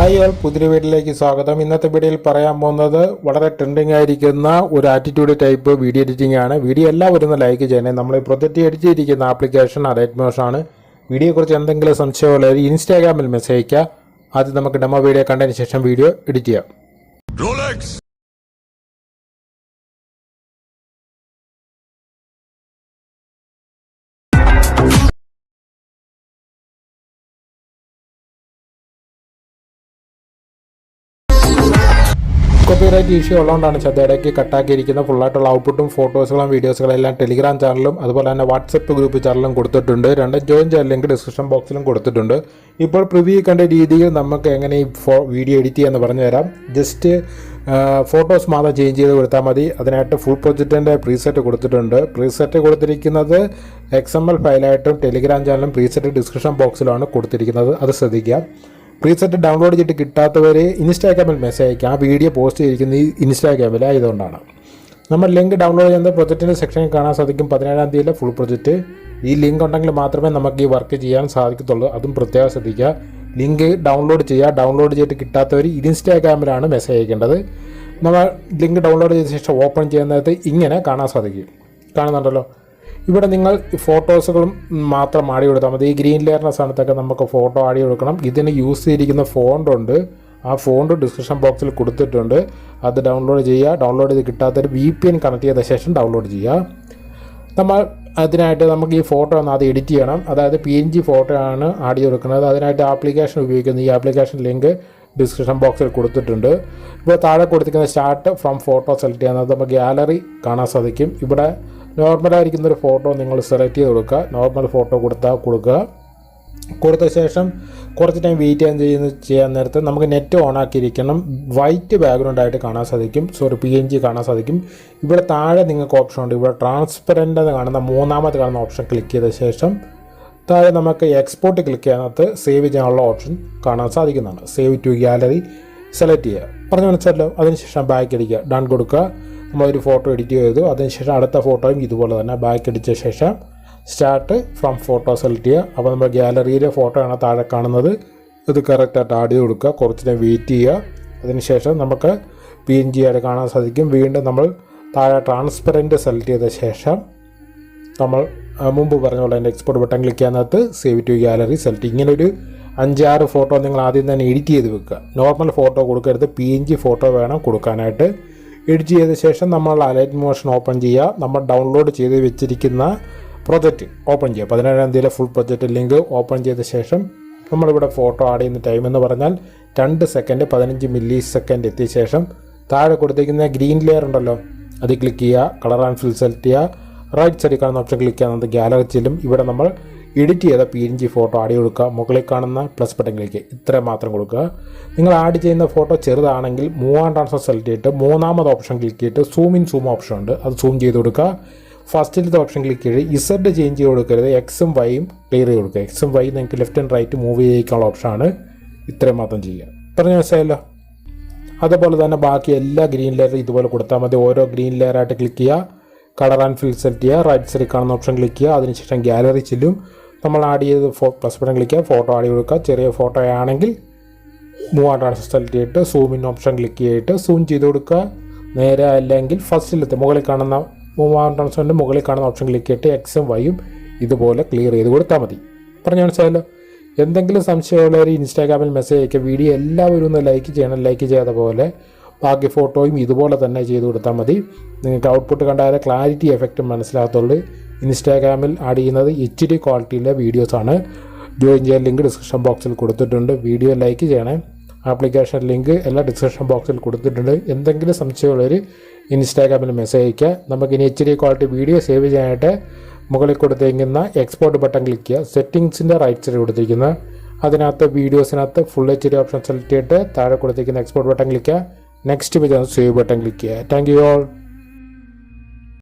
Hi all പുതിയ വീട്ടിലേക്ക് സ്വാഗതം. ഇന്നത്തെ വീഡിയോയിൽ പറയാൻ പോകുന്നത് വളരെ ട്രെൻഡിങ് ആയിരിക്കുന്ന ഒരു ആറ്റിറ്റ്യൂഡ് ടൈപ്പ് വീഡിയോ എഡിറ്റിംഗ് ആണ്. വീഡിയോ എല്ലാവരും ഒന്ന് ലൈക്ക് ചെയ്യണേ. നമ്മൾ പ്രൊജക്റ്റ് എഡിറ്റ് ചെയ്തിരിക്കുന്ന ആപ്ലിക്കേഷൻ അറേറ്റ്മോഷൻ ആണ്. വീഡിയോയെക്കുറിച്ച് എന്തെങ്കിലും സംശയമുള്ളവർ ഇൻസ്റ്റാഗ്രാമിൽ മെസ്സേജ് ചെയ്യുക ആദ്യം നമുക്ക് ഡെമോ വീഡിയോ കണ്ടതിന് ശേഷം വീഡിയോ എഡിറ്റ് ചെയ്യാം! കോപ്പിറൈറ്റ് ഇഷ്യൂ ഉള്ളതുകൊണ്ടാണ് ശ്രദ്ധ കട്ടാക്കിയിരിക്കുന്ന ഫുള്ളായിട്ടുള്ള ഔട്ട്പുട്ടും ഫോട്ടോസുകളും വീഡിയോസുകളും എല്ലാം ടെലിഗ്രാം ചാനലും അതുപോലെ തന്നെ വാട്സപ്പ് ഗ്രൂപ്പ് ചാനലും കൊടുത്തിട്ടുണ്ട്. രണ്ടും ജോയിൻ ചെയ്യാൻ ലിങ്ക് ഡിസ്ക്രിപ്ഷൻ ബോക്സിലും കൊടുത്തിട്ടുണ്ട്. ഇപ്പോൾ പ്രിവ്യൂ കണ്ട രീതിയിൽ നമുക്ക് എങ്ങനെ ഈ വീഡിയോ എഡിറ്റ് ചെയ്യാമെന്ന് പറഞ്ഞു തരാം. ജസ്റ്റ് ഫോട്ടോസ് മാത്രം ചേഞ്ച് ചെയ്ത് കൊടുത്താൽ മതി. അതിനായിട്ട് ഫുൾ പ്രൊജക്റ്റിന്റെ പ്രീസെറ്റ് കൊടുത്തിട്ടുണ്ട്. പ്രീസെറ്റ് കൊടുത്തിരിക്കുന്നത് എക്സ് എം എൽ ഫയലായിട്ടും ടെലിഗ്രാം ചാനലും പ്രീസെറ്റ് ഡിസ്ക്രിപ്ഷൻ ബോക്സിലാണ് കൊടുത്തിരിക്കുന്നത്. അത് ശ്രദ്ധിക്കുക. പ്രീസെറ്റ് ഡൗൺലോഡ് ചെയ്തിട്ട് കിട്ടാത്തവരെ ഇൻസ്റ്റാഗ്രാമിൽ മെസ്സേജ് അയക്കാം ആ വീഡിയോ പോസ്റ്റ് ചെയ്തിരിക്കുന്നത് ഈ ഇൻസ്റ്റാഗ്രാമിൽ ആയതുകൊണ്ടാണ്. നമ്മൾ ലിങ്ക് ഡൗൺലോഡ് ചെയ്യുന്ന പ്രൊജക്റ്റിന്റെ സെക്ഷനിൽ കാണാൻ സാധിക്കും. പതിനേഴാം തീയതിയിലെ ഫുൾ പ്രൊജക്റ്റ് ഈ ലിങ്ക് ഉണ്ടെങ്കിൽ മാത്രമേ നമുക്ക് ഈ വർക്ക് ചെയ്യാൻ സാധിക്കത്തുള്ളൂ. അതും പ്രത്യേകം ശ്രദ്ധിക്കുക. ലിങ്ക് ഡൗൺലോഡ് ചെയ്യുക. ഡൗൺലോഡ് ചെയ്തിട്ട് കിട്ടാത്തവർ ഇൻസ്റ്റാഗ്രാമിലാണ് മെസ്സേജ് അയക്കേണ്ടത്. നമ്മൾ ലിങ്ക് ഡൗൺലോഡ് ചെയ്ത ശേഷം ഓപ്പൺ ചെയ്യുന്ന ഇങ്ങനെ കാണാൻ സാധിക്കും. കാണുന്നുണ്ടല്ലോ. ഇവിടെ നിങ്ങൾ ഫോട്ടോസുകളും മാത്രം ആടി കൊടുത്താൽ മതി. ഈ ഗ്രീൻ ലെയറിന്റെ സ്ഥാനത്തൊക്കെ നമുക്ക് ഫോട്ടോ ആടി കൊടുക്കണം. ഇതിന് യൂസ് ചെയ്തിരിക്കുന്ന ഫോണ്ട് ഉണ്ട്. ആ ഫോണ്ട് ഡിസ്ക്രിപ്ഷൻ ബോക്സിൽ കൊടുത്തിട്ടുണ്ട്. അത് ഡൗൺലോഡ് ചെയ്യുക. ഡൗൺലോഡ് ചെയ്ത് കിട്ടാത്തൊരു വി പി എൻ കണക്ട് ചെയ്ത ശേഷം ഡൗൺലോഡ് ചെയ്യുക. നമ്മൾ അതിനായിട്ട് നമുക്ക് ഈ ഫോട്ടോ ഒന്ന് ആദ്യം എഡിറ്റ് ചെയ്യണം. അതായത് പി എൻ ജി ഫോട്ടോ ആണ് ആടി കൊടുക്കുന്നത്. അതിനായിട്ട് ആപ്ലിക്കേഷൻ ഉപയോഗിക്കുന്നത് ഈ ആപ്ലിക്കേഷൻ ലിങ്ക് ഡിസ്ക്രിപ്ഷൻ ബോക്സിൽ കൊടുത്തിട്ടുണ്ട്. ഇപ്പോൾ താഴെ കൊടുത്തിരിക്കുന്ന സ്റ്റാർട്ട് ഫ്രം ഫോട്ടോ സെലക്ട് ചെയ്യുന്നത് നമുക്ക് ഗാലറി കാണാൻ സാധിക്കും. ഇവിടെ നോർമലായിരിക്കുന്ന ഒരു ഫോട്ടോ നിങ്ങൾ സെലക്ട് ചെയ്ത് കൊടുക്കുക. നോർമൽ ഫോട്ടോ കൊടുത്താൽ കൊടുക്കുക. കൊടുത്ത ശേഷം കുറച്ച് ടൈം വെയിറ്റ് ചെയ്യാൻ ചെയ്യുന്ന ചെയ്യാൻ നേരത്ത് നമുക്ക് നെറ്റ് ഓൺ ആക്കിയിരിക്കണം. വൈറ്റ് ബാക്ക്ഗ്രൗണ്ട് ആയിട്ട് കാണാൻ സാധിക്കും. സോറി പി എൻ ജി കാണാൻ സാധിക്കും. ഇവിടെ താഴെ നിങ്ങൾക്ക് ഓപ്ഷൻ ഉണ്ട്. ഇവിടെ ട്രാൻസ്പെറന്റ് എന്ന് കാണുന്ന മൂന്നാമത് കാണുന്ന ഓപ്ഷൻ ക്ലിക്ക് ചെയ്ത ശേഷം താഴെ നമുക്ക് എക്സ്പോർട്ട് ക്ലിക്ക് ചെയ്യാനകത്ത് സേവ് ചെയ്യാനുള്ള ഓപ്ഷൻ കാണാൻ സാധിക്കുന്നതാണ്. സേവ് ടു ഗാലറി സെലക്ട് ചെയ്യുക. പറഞ്ഞു മനസ്സിലല്ലോ അതിനുശേഷം ബാക്ക് അടിക്കുക ഡൺ കൊടുക്കുക. നമ്മളൊരു ഫോട്ടോ എഡിറ്റ് ചെയ്തു. അതിനുശേഷം അടുത്ത ഫോട്ടോയും ഇതുപോലെ തന്നെ. ബാക്ക് അടിച്ച ശേഷം സ്റ്റാർട്ട് ഫ്രം ഫോട്ടോ സെലക്ട് ചെയ്യുക. അപ്പോൾ നമ്മൾ ഗ്യാലറിയിലെ ഫോട്ടോ ആണ് താഴെ കാണുന്നത്. ഇത് കറക്റ്റായിട്ട് ആഡ് ചെയ്ത് കൊടുക്കുക. കുറച്ച് നേരം വെയിറ്റ് ചെയ്യുക. അതിനുശേഷം നമുക്ക് പി എൻ ജി ആയിട്ട് കാണാൻ സാധിക്കും. വീണ്ടും നമ്മൾ താഴെ ട്രാൻസ്പെറന്റ് സെലക്ട് ചെയ്ത ശേഷം നമ്മൾ മുമ്പ് പറഞ്ഞ പോലെ എന്റെ എക്സ്പോർട്ട് ബട്ടൺ ക്ലിക്ക് ചെയ്യാനകത്ത് സേവ് ടു ഗ്യാലറി സെലക്ട് ഇങ്ങനെ ഒരു അഞ്ചാറ് ഫോട്ടോ നിങ്ങൾ ആദ്യം തന്നെ എഡിറ്റ് ചെയ്ത് വെക്കുക. നോർമൽ ഫോട്ടോ കൊടുക്കരുത്. പി എൻ ജി ഫോട്ടോ വേണം കൊടുക്കാനായിട്ട്. എഡിറ്റ് ചെയ്ത ശേഷം നമ്മൾ അലൈറ്റ് മോഷൻ ഓപ്പൺ ചെയ്യുക. നമ്മൾ ഡൗൺലോഡ് ചെയ്ത് വെച്ചിരിക്കുന്ന പ്രൊജക്റ്റ് ഓപ്പൺ ചെയ്യുക. പതിനേഴാം തീയതിയിലെ ഫുൾ പ്രൊജക്റ്റ് ലിങ്ക് ഓപ്പൺ ചെയ്ത ശേഷം നമ്മളിവിടെ ഫോട്ടോ ആഡ് ചെയ്യുന്ന ടൈം എന്ന് പറഞ്ഞാൽ രണ്ട് സെക്കൻഡ് പതിനഞ്ച് മില്ലി സെക്കൻഡ് എത്തിയ ശേഷം താഴെ കൊടുത്തിരിക്കുന്ന ഗ്രീൻ ലെയർ ഉണ്ടല്ലോ അത് ക്ലിക്ക് ചെയ്യുക. കളർ ആൻഡ് ഫിൽ സെലക്ട് ചെയ്യുക. റൈറ്റ് സൈഡിൽ കാണുന്ന ഓപ്ഷൻ ക്ലിക്ക് ചെയ്യുന്നത് ഗ്യാലറി ചെല്ലും ഇവിടെ നമ്മൾ എഡിറ്റ് ചെയ്ത P N G photo add കൊടുക്കുക. മുകളിൽ കാണുന്ന പ്ലസ് ബട്ടൺ ക്ലിക്ക് ഇത്ര മാത്രം കൊടുക്കുക. നിങ്ങൾ ആഡ് ചെയ്യുന്ന ഫോട്ടോ ചെറുതാണെങ്കിൽ മൂവാം ട്രാൻസ്ഫർ സെലക്ട് ചെയ്തിട്ട് മൂന്നാമത് ഓപ്ഷൻ ക്ലിക്ക് ചെയ്തിട്ട് സൂം ഇൻ സൂം ഓപ്ഷൻ ഉണ്ട്. അത് സൂം ചെയ്ത് കൊടുക്കുക. ഫസ്റ്റിലത്തെ ഓപ്ഷൻ ക്ലിക്ക് ചെയ്ത് ഇസഡ് ചേഞ്ച് ചെയ്ത് കൊടുക്കരുത്. എക്സും വൈയും ക്ലിയർ ചെയ്ത് കൊടുക്കുക. എക്സും വൈ നിങ്ങൾക്ക് ലെഫ്റ്റ് ആൻഡ് റൈറ്റ് മൂവ് ചെയ്യിക്കാനുള്ള ഓപ്ഷനാണ് ഇത്രയും മാത്രം ചെയ്യുക. പറഞ്ഞ മനസ്സിലായല്ലോ? അതുപോലെ തന്നെ ബാക്കി എല്ലാ ഗ്രീൻ ലെയർ ഇതുപോലെ കൊടുത്താൽ മതി. ഓരോ ഗ്രീൻ ലെയറായിട്ട് ക്ലിക്ക് ചെയ്യുക. കളർ ആൻഡ് ഫിൽ സെലക്ട് ചെയ്യുക. റൈറ്റ് സൈഡിൽ കാണുന്ന ഓപ്ഷൻ ക്ലിക്ക് ചെയ്യുക. അതിനുശേഷം ഗാലറി ചെല്ലും. നമ്മൾ ആഡ് ചെയ്ത് ഫോ plus button click photo add കൊടുക്കുക. ചെറിയ ഫോട്ടോ ആണെങ്കിൽ മൂവ് ട്രാൻസ്ഫർ സെലക്ട് ചെയ്തിട്ട് സൂം ഇൻ ഓപ്ഷൻ ക്ലിക്ക് ചെയ്തിട്ട് സൂം ചെയ്ത് കൊടുക്കുക. നേരെ അല്ലെങ്കിൽ ഫസ്റ്റിലത്തെ മുകളിൽ കാണുന്ന മൂവാം ട്രാൻസ്ഫറിന്റെ മുകളിൽ കാണുന്ന ഓപ്ഷൻ ക്ലിക്ക് ചെയ്തിട്ട് എക്സും വൈയും ഇതുപോലെ ക്ലിയർ ചെയ്ത് കൊടുത്താൽ മതി. പറഞ്ഞു മനസ്സിലായല്ലോ? എന്തെങ്കിലും സംശയമുള്ളവർ ഇൻസ്റ്റാഗ്രാമിൽ മെസ്സേജ് അയക്കുക വീഡിയോ എല്ലാവരും ഒന്ന് ലൈക്ക് ചെയ്യണം. ലൈക്ക് ചെയ്ത പോലെ ബാക്കി ഫോട്ടോയും ഇതുപോലെ തന്നെ ചെയ്ത് കൊടുത്താൽ മതി. നിങ്ങൾക്ക് ഔട്ട്പുട്ട് കണ്ടാൽ ക്ലാരിറ്റി എഫക്റ്റും മനസ്സിലാകത്തുള്ളൂ. ഇൻസ്റ്റാഗ്രാമിൽ ആഡ് ചെയ്യുന്നത് എച്ച് ഡി ക്വാളിറ്റിയിലെ വീഡിയോസാണ് ജോയിൻ ചെയ്യാൻ ലിങ്ക് ഡിസ്ക്രിപ്ഷൻ ബോക്സിൽ കൊടുത്തിട്ടുണ്ട്. വീഡിയോ ലൈക്ക് ചെയ്യണേ. ആപ്ലിക്കേഷൻ ലിങ്ക് എല്ലാ ഡിസ്ക്രിപ്ഷൻ ബോക്സിൽ കൊടുത്തിട്ടുണ്ട്. എന്തെങ്കിലും സംശയമുള്ളവർ ഇൻസ്റ്റാഗ്രാമിൽ മെസ്സേജ് അയയ്ക്കുക. നമുക്ക് ഇനി H D quality video save ചെയ്യാനായിട്ട് മുകളിൽ കൊടുത്തിരിക്കുന്ന എക്സ്പോർട്ട് ബട്ടൺ ക്ലിക്ക് ചെയ്യുക. സെറ്റിങ്സിന്റെ റൈറ്റ് സൈഡ് കൊടുത്തിരിക്കുന്ന അതിനകത്ത് വീഡിയോസിനകത്ത് full H D option select ചെയ്തിട്ട് താഴെ കൊടുത്തിരിക്കുന്ന എക്സ്പോർട്ട് ബട്ടൺ ക്ലിക്ക് ചെയ്യുക. Next page save button click ചെയ്യുക. Thank you all